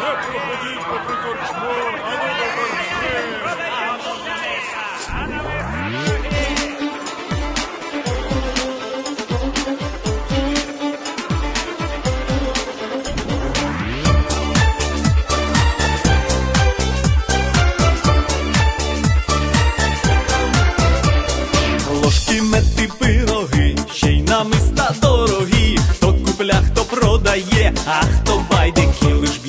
Не проходіть по прикорчму, а не доверши. Ложки, мети, пироги, ще й намиста дорогі. Хто купля, хто продає, а хто байдики лиш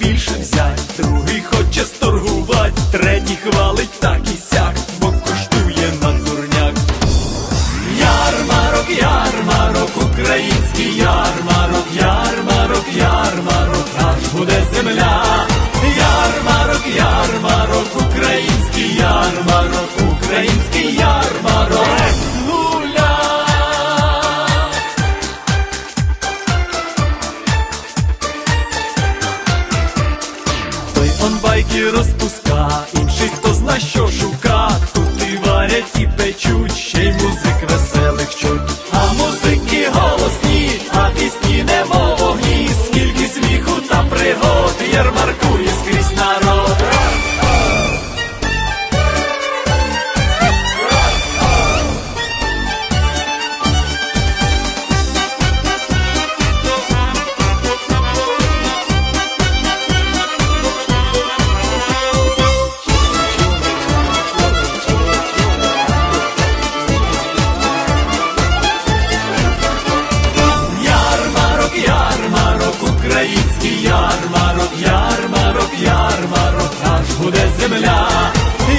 більше взять, другий хоче сторгувать, третій хвалить так і сяк, бо коштує на дурняк. Ярмарок, ярмарок, український ярмарок, ярмарок, ярмарок, аж буде земля. Ярмарок, ярмарок, український он байки розпуска, інший хто зна, що шука. Тут і варять, і печуть, ще й музик веселих чуть. Ярмарок, ярмарок, ярмарок, аж буде земля.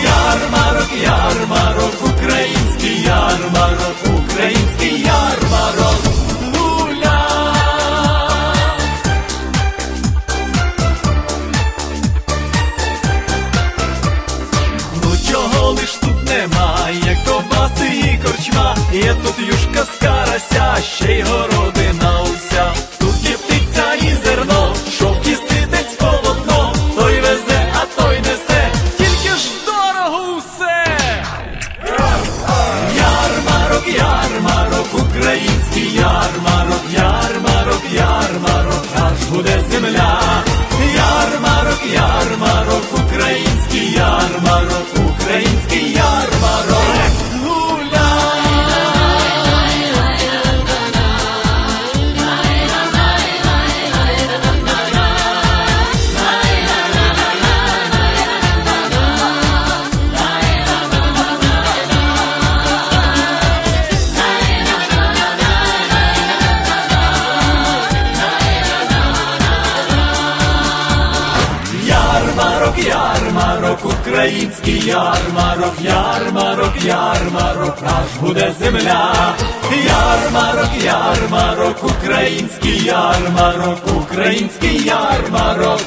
Ярмарок, ярмарок, український ярмарок, український ярмарок. Гуля! Ну чого лиш тут нема, як ковбаси і корчма, є тут юшка з земля. Ярмарок, ярмарок, український ярмарок, ярмарок, ярмарок, аж буде земля. Ярмарок, ярмарок, український ярмарок, український ярмарок.